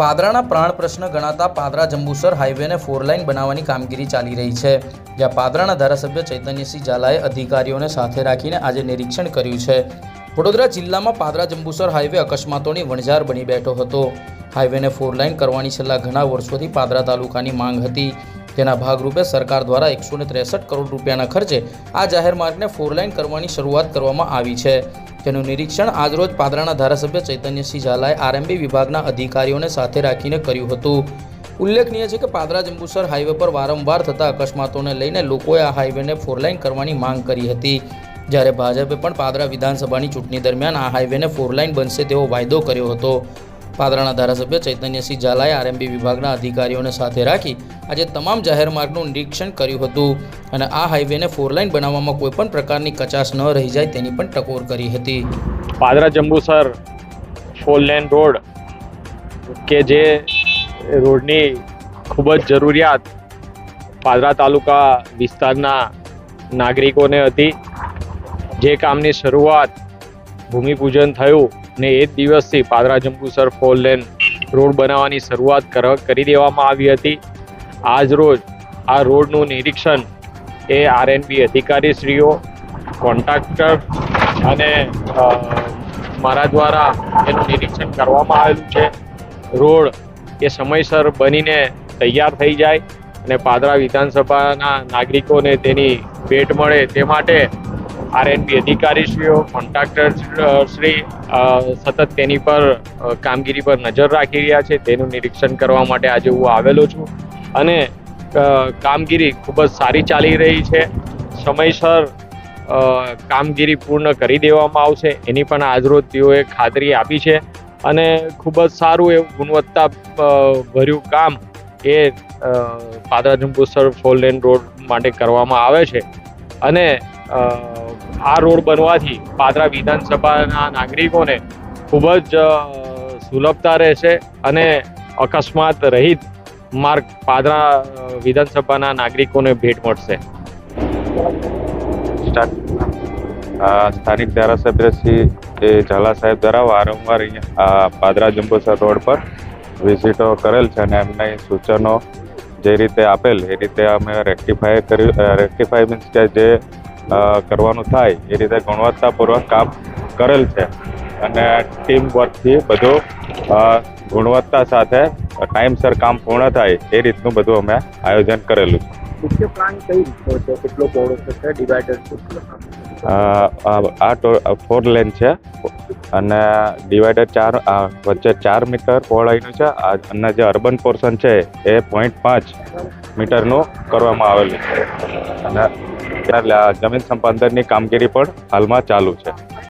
પાદરાના પ્રાણ પ્રશ્ન ગણાતા પાદરા જંબુસર હાઈવેને ફોર લાઇન બનાવવાની કામગીરી ચાલી રહી છે, જ્યાં પાદરાના ધારાસભ્ય ચૈતન્યસિંહ ઝાલાએ અધિકારીઓને સાથે રાખીને આજે નિરીક્ષણ કર્યું છે. વડોદરા જિલ્લામાં પાદરા જંબુસર હાઈવે અકસ્માતોની વણઝાર બની બેઠો હતો. હાઈવેને ફોર લાઇન કરવાની છેલ્લા ઘણા વર્ષોથી પાદરા તાલુકાની માંગ હતી. તેના ભાગરૂપે સરકાર દ્વારા એકસો કરોડ રૂપિયાના ખર્ચે આ જાહેર માર્ગને ફોરલાઇન કરવાની શરૂઆત કરવામાં આવી છે. તેનું નિરીક્ષણ આજરોજ પાદરાના ધારાસભ્ય ચૈતન્યસિંહ ઝાલાએ આરએમબી વિભાગના અધિકારીઓને સાથે રાખીને કર્યું હતું. ઉલ્લેખનીય છે કે પાદરા જંબુસર હાઈવે પર વારંવાર થતા અકસ્માતોને લઈને લોકોએ આ હાઈવેને ફોરલાઇન કરવાની માંગ કરી હતી. જ્યારે ભાજપે પણ પાદરા વિધાનસભાની ચૂંટણી દરમિયાન આ હાઈવેને ફોરલાઇન બનશે તેવો વાયદો કર્યો હતો. પાદરાના ધારાસભ્ય ચૈતન્યસિંહ ઝાલાએ આરએમબી વિભાગના અધિકારીઓને સાથે રાખી આજે તમામ જાહેર માર્ગનું નિરીક્ષણ કર્યું હતું. અને આ હાઈવેને ફોરલાઇન બનાવવામાં કોઈપણ પ્રકારની કચાશ ન રહી જાય તેની પણ ટકોર કરી હતી. Padra Jambusar four lane road કે જે રોડની ખૂબ જ જરૂરિયાત પાદરા તાલુકા વિસ્તારના નાગરિકોને હતી. જે કામની શરૂઆત ભૂમિપૂજન થયું ને એ જ દિવસથી Padra Jambusar four lane road બનાવવાની શરૂઆત કર- દેવામાં આવી હતી. આજ રોજ આ રોડનું નિરીક્ષણ એ આરએનબી અધિકારીશ્રીઓ, કોન્ટ્રાક્ટર અને મારા દ્વારા એનું નિરીક્ષણ કરવામાં આવેલું છે. રોડ એ સમયસર બનીને તૈયાર થઈ જાય અને પાદરા વિધાનસભાના નાગરિકોને તેની ભેટ મળે તે માટે આરએનબી અધિકારીશ્રીઓ કોન્ટ્રાક્ટર શ્રી સતત તેની પર કામગીરી પર નજર રાખી રહ્યા છે. તેનું નિરીક્ષણ કરવા માટે આજે હું આવેલો છું અને કામગીરી ખૂબ જ સારી ચાલી રહી છે. સમયસર કામગીરી પૂર્ણ કરી દેવામાં આવશે. એની પણ આજરોજ તેઓએ ખાતરી આપી છે અને ખૂબ જ સારું એવું ગુણવત્તા ભર્યું કામ એ Padra Jambusar four lane road માટે કરવામાં આવે છે. અને આ રોડ બનવાથી પાદરા વિધાનસભાના નાગરિકોને ખૂબ જ સુલભતા રહેશે અને અકસ્માત રહિત માર્ગ પાદરા વિધાનસભાના નાગરિકોને ભેટ મળશે. સ્થાનિક ધારાસભ્ય શ્રી ઝાલા સાહેબ દ્વારા વારંવાર અહીંયા પાદરા જંબુસર રોડ પર વિઝિટો કરેલ છે અને એમને સૂચનો જે રીતે આપેલ, એ રીતે અમે રેક્ટિફાય કર્યું રેક્ટિફાય મીન્સ કે જે કરવાનું થાય. એ રીતે ગુણવત્તાપૂર્વક કામ કરેલ છે. અને ટીમ વર્કથી બધું ગુણવત્તા સાથે ટાઈમસર કામ પૂર્ણ થાય, એ રીતનું બધું અમે આયોજન કરેલું મુખ્ય પ્લાન કઈ રીતનો છે? કેટલો પહોળો છે? ડિવાઈડર આ ફોર લેન છે. અને ડિવાઈડર ચાર વચ્ચે ચાર મીટર પહોળાઈનું છે. અને જે અર્બન પોર્શન છે, એ પોઈન્ટ પાંચ મીટરનું કરવામાં આવેલું છે. અને જમીન સંપાદનની કામગીરી પણ હાલમાં ચાલુ છે.